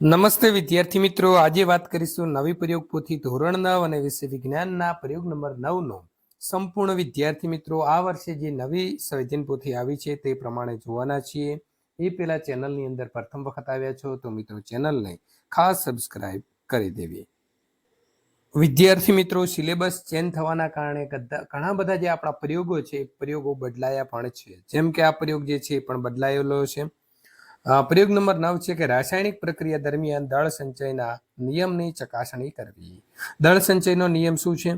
નમસ્તે વિદ્યાર્થી મિત્રો. આજે વાત કરીશું નવી પ્રયોગ પોથી ધોરણ નવ અને વિષય વિજ્ઞાનના પ્રયોગ નંબર નવનો. સંપૂર્ણ વિદ્યાર્થી મિત્રો, આ વર્ષે જે નવી સંવેદન પોથી આવી છે તે પ્રમાણે જોવાના છીએ. એ પહેલા ચેનલની અંદર પ્રથમ વખત આવ્યા છો તો મિત્રો ચેનલને ખાસ સબસ્ક્રાઇબ કરી દેવી. વિદ્યાર્થી મિત્રો, સિલેબસ ચેન્જ થવાના કારણે ઘણા બધા જે આપણા પ્રયોગો છે પ્રયોગો બદલાયા પણ છે. જેમ કે આ પ્રયોગ જે છે એ પણ બદલાયેલો છે. પ્રયોગ નંબર નવ છે કે રાસાયણિક પ્રક્રિયા દરમિયાન દળ સંચયના નિયમની ચકાસણી કરવી. દળ સંચયનો નિયમ શું છે?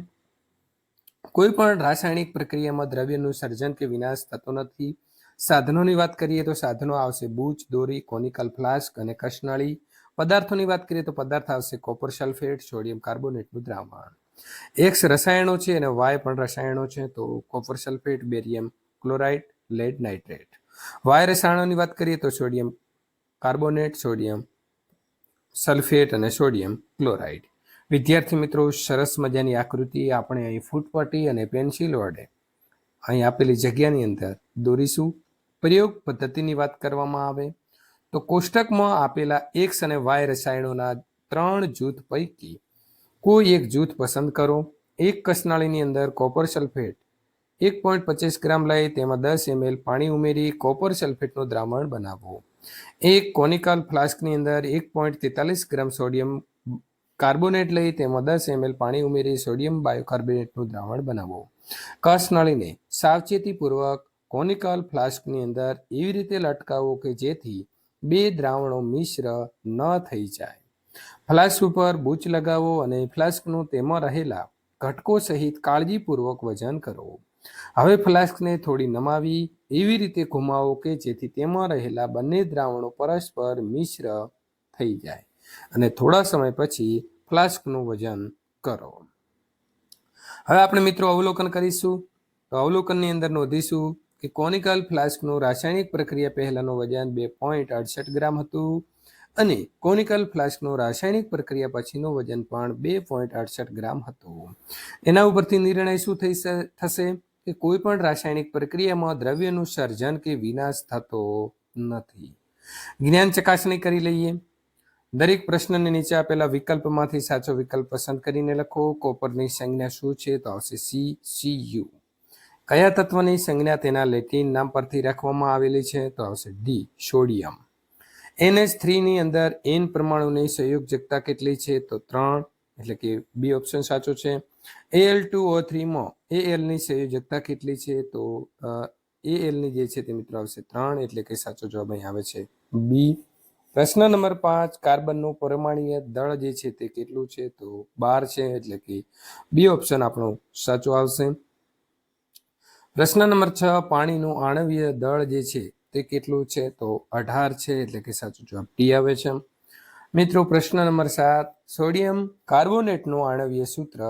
કોઈ પણ રાસાયણિક પ્રક્રિયામાં દ્રવ્યનું સર્જન કે વિનાશ થતો નથી. સાધનોની વાત કરીએ તો સાધનો આવશે બૂચ, દોરી, કોનિકલ ફ્લાસ્ક અને કશનાળી. પદાર્થોની વાત કરીએ તો પદાર્થ આવશે કોપર સલ્ફેટ, સોડિયમ કાર્બોનેટનું દ્રાવણ. એક્સ રસાયણો છે અને વાય પણ રસાયણો છે તો copper sulphate, barium chloride lead nitrate Y રસાયણોની વાત કરીએ તો સોડિયમ કાર્બોનેટ, સોડિયમ સલ્ફેટ અને સોડિયમ ક્લોરાઇડ. વિદ્યાર્થી મિત્રો, સરસ મજાની આકૃતિ આપણે અહીં ફૂટપટ્ટી અને પેન્સિલ વડે અહીં આપેલી જગ્યાની અંદર દોરીશું. પ્રયોગ પદ્ધતિની વાત કરવામાં આવે તો કોષ્ટકમાં આપેલા એક્સ અને વાય રસાયણોના ત્રણ જૂથ પૈકી કોઈ એક જૂથ પસંદ કરો. એક કસનાળીની અંદર કોપર સલ્ફેટ એક પોઈન્ટ પચીસ ગ્રામ લઈ તેમાં દસ એમએલ પાણી ઉમેરી કોપર સલ્ફેટનું દ્રાવણ બનાવવું. એક કોનિકલ ફ્લાસ્કની અંદર એક પોઈન્ટ તેતાલીસ ગ્રામ સોડિયમ કાર્બોનેટ લઈ તેમાં દસ એમએલ પાણી ઉમેરી સોડિયમ બાયોકાર્બોનેટનું દ્રાવણ બનાવવું. કસ નળીને સાવચેતીપૂર્વક કોનિકલ ફ્લાસ્કની અંદર એવી રીતે લટકાવો કે જેથી બે દ્રાવણો મિશ્ર ન થઈ જાય. ફ્લાસ્ક ઉપર બૂચ લગાવો અને ફ્લાસ્કનું તેમાં રહેલા ઘટકો સહિત કાળજીપૂર્વક વજન કરો. હવે ફ્લાસ્કને થોડી નમાવી, એવી રીતે ઘુમાવો કે જેથી તેમાં રહેલા બંને દ્રાવણો પરસ્પર મિશ્ર થઈ જાય. અને થોડા સમય પછી ફ્લાસ્કનું વજન કરો. હવે આપણે મિત્રો અવલોકન કરીશું. તો અવલોકનની અંદર નોંધીશું કે કોનિકલ ફ્લાસ્કનું રાસાયણિક પ્રક્રિયા પહેલાનું વજન બે પોઈન્ટ અડસઠ ગ્રામ હતું અને કોનિકલ ફ્લાસ્કનું રાસાયણિક પ્રક્રિયા પછીનું વજન પણ બે પોઈન્ટ અડસઠ ગ્રામ હતું. એના ઉપરથી નિર્ણય શું થઈ થશે? કે કોઈ પણ રાસાયણિક પ્રક્રિયામાં દ્રવ્યનું સર્જન કે વિનાશ થતો નથી. જ્ઞાન ચકાસણી કરી લઈએ. દરેક પ્રશ્નને નીચે આપેલા વિકલ્પમાંથી સાચો વિકલ્પ પસંદ કરીને લખો. કોપરની સંજ્ઞા શું છે? તો આવશે સી સી, યુ. કયા તત્વની સંજ્ઞા તેના લેટિન નામ પરથી રાખવામાં આવેલી છે? તો આવશે ડી, સોડિયમ. એનએચ થ્રીની અંદર એન પરમાણુની સંયોજકતા કેટલી છે? તો ત્રણ, એટલે કે બી ઓપ્શન સાચો છે. એલ ટુ ઓ થ્રીમાં એલની સંયોજકતા કેટલી છે? તો એલની જે છે તે મિત્રો આવશે ત્રણ, એટલે કે સાચો જવાબ અહીં આવે છે બી પ્રશ્ન નંબર પાંચ, કાર્બનનું પરમાણીય દળ જે છે તે કેટલું છે? તો બાર છે, એટલે કે બી ઓપ્શન આપણો સાચો આવશે. પ્રશ્ન નંબર છ, પાણીનું આણવીય દળ જે છે તે કેટલું છે? તો અઢાર છે, એટલે કે સાચો જવાબ ટી આવે છે. મિત્રો, પ્રશ્ન નંબર સાત, સોડિયમ કાર્બોનેટનું આણવીય સૂત્ર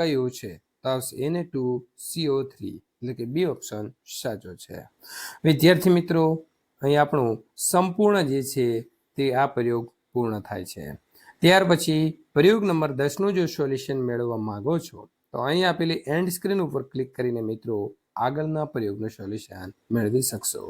કયું છે? તો આવશે ટુ સીઓ થ્રી એટલે કે બી ઓપ્શન સાચો છે. વિદ્યાર્થી મિત્રો, અહીં આપણું સંપૂર્ણ જે છે તે આ પ્રયોગ પૂર્ણ થાય છે. ત્યાર પછી પ્રયોગ નંબર દસનું જો સોલ્યુશન મેળવવા માંગો છો, તો અહીં આપેલી એન્ડ સ્ક્રીન ઉપર ક્લિક કરીને મિત્રો આગળના પ્રયોગનું સોલ્યુશન મેળવી શકશો.